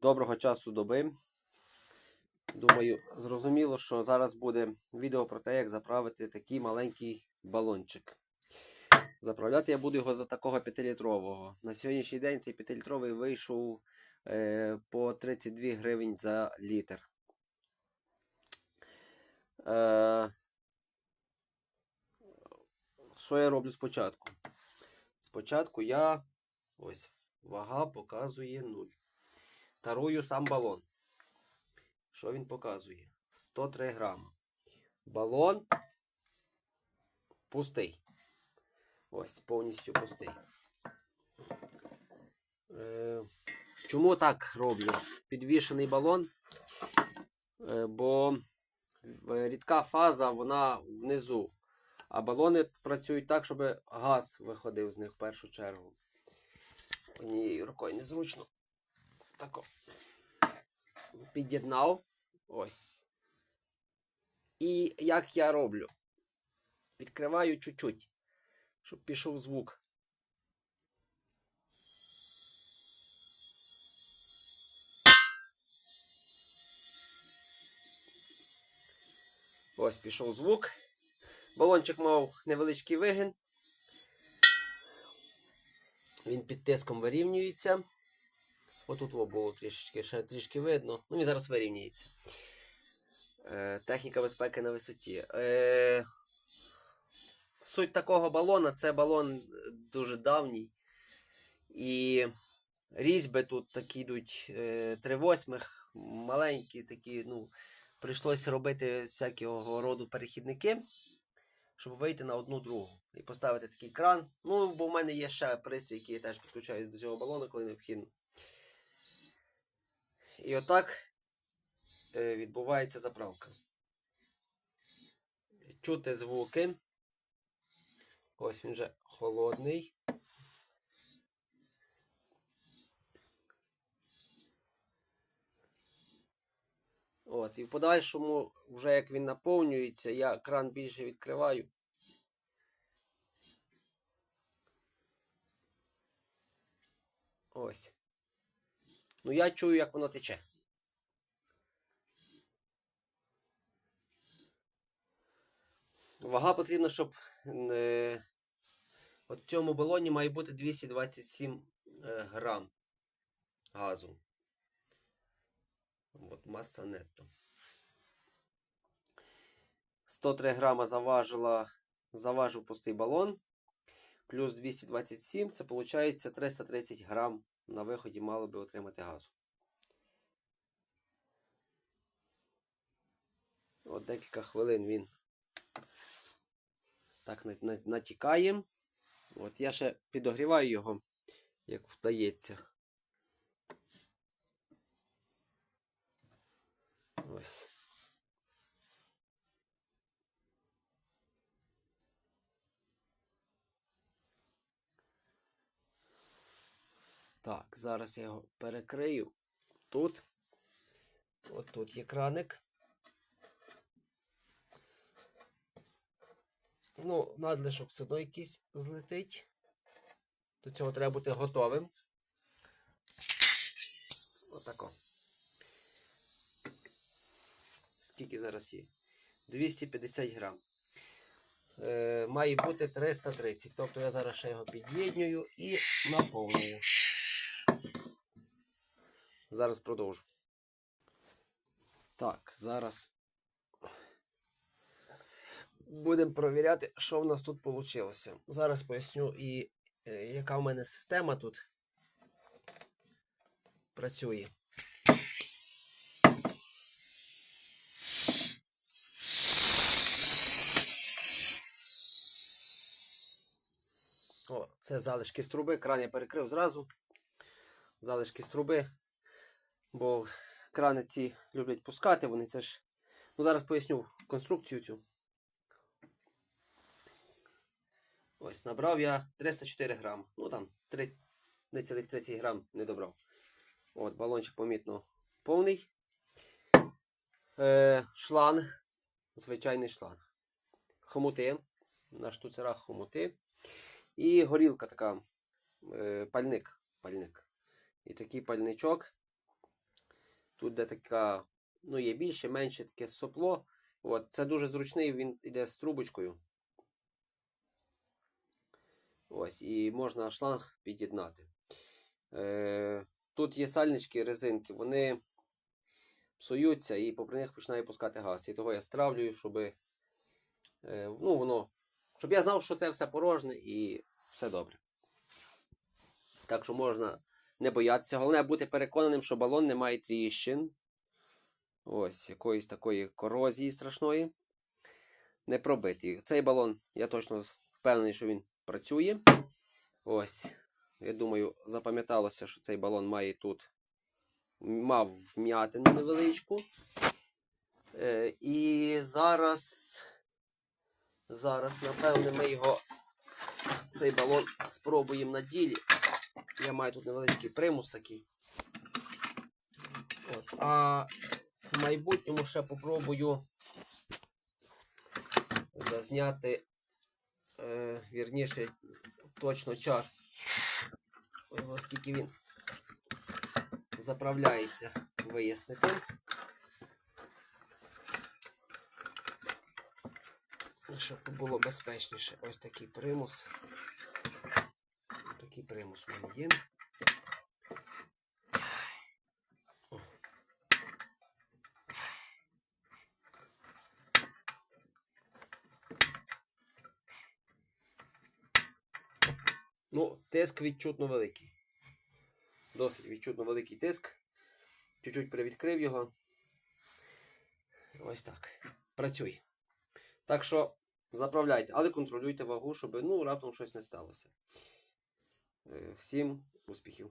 Доброго часу доби. Думаю, зрозуміло, що зараз буде відео про те, як заправити такий маленький балончик. Заправляти я буду його за такого 5-літрового. На сьогоднішній день цей 5-літровий вийшов е, по 32 гривень за літр. Е, що я роблю спочатку? Спочатку я ось вага показує 0. Тарую сам балон. Що він показує? 103 грама. Балон пустий. Ось, повністю пустий. Е, чому так роблю? Підвішений балон, е, бо е, рідка фаза, вона внизу. А балони працюють так, щоб газ виходив з них в першу чергу. Однією рукою незручно. Тако. Під'єднав. Ось. І як я роблю? Відкриваю чуть-чуть, щоб пішов звук. Ось пішов звук. Балончик мав невеличкий вигин. Він під тиском вирівнюється. Отут було трішечки, ще трішки видно. Ну, він зараз вирівняється. Е, техніка безпеки на висоті. Е, суть такого балона це балон дуже давній. І різьби тут такі йдуть е, 3 восьмих, маленькі такі, ну, прийшлося робити всякого роду перехідники, щоб вийти на одну другу. І поставити такий кран. Ну, бо в мене є ще пристрій, який я теж підключаю до цього балону, коли необхідно. І отак е, відбувається заправка. Чути звуки. Ось він вже холодний. От, і в подальшому, вже як він наповнюється, я кран більше відкриваю. Ось. Ну я чую, як воно тече. Вага потрібна, щоб е, в цьому балоні має бути 227 е, грам газу. От маса нетто. 103 грама заважила, заважив пустий балон. Плюс 227, це виходить 330 грам на виході мало би отримати газу. От декілька хвилин він так на- на- натікає. От я ще підогріваю його, як вдається. Ось. Так, зараз я його перекрию тут. От тут є краник. Ну, надлишок все одно якийсь злетить. До цього треба бути готовим. Отако. Скільки зараз є? 250 грам. Е, має бути 330. Тобто я зараз ще його під'єднюю і наповнюю. Зараз продовжу. Так, зараз будемо провіряти, що в нас тут вийшло. Зараз поясню і е, яка в мене система тут працює. О, це залишки з труби. Кран я перекрив зразу. Залишки з труби. Бо крани ці люблять пускати, вони це ж. Ну, зараз поясню конструкцію цю. Ось, набрав я 304 грам. Ну там 3, 3,30 грам не добрав. От, балончик помітно повний. Е, шланг. Звичайний шланг. Хомути. На штуцерах хомути. І горілка така. Е, пальник. пальник. І такий пальничок. Тут де така, ну, є більше, менше таке сопло. От, це дуже зручний, він йде з трубочкою. Ось, і можна шланг під'єднати. Е, тут є сальнички, резинки, вони псуються і попри них починає пускати газ. І того я стравлюю, щоб, е, ну, воно, щоб я знав, що це все порожне і все добре. Так що можна не боятися. Головне бути переконаним, що балон не має тріщин. Ось, якоїсь такої корозії страшної. Не пробитий. Цей балон, я точно впевнений, що він працює. Ось. Я думаю, запам'яталося, що цей балон має тут. Мав вм'ятину невеличку. Е, і зараз. Зараз, напевне, ми його. Цей балон спробуємо на ділі. Я маю тут невеличкий примус такий. Ось. А в майбутньому ще попробую зазняти, е, вірніше, точно час, оскільки він заправляється, вияснити. Щоб було безпечніше. Ось такий примус. Такий примус у мене є. Ну, тиск відчутно великий. Досить відчутно великий тиск. Чуть-чуть привідкрив його. Ось так. Працюй. Так що заправляйте, але контролюйте вагу, щоб ну, раптом щось не сталося. Е, Всім успіхів!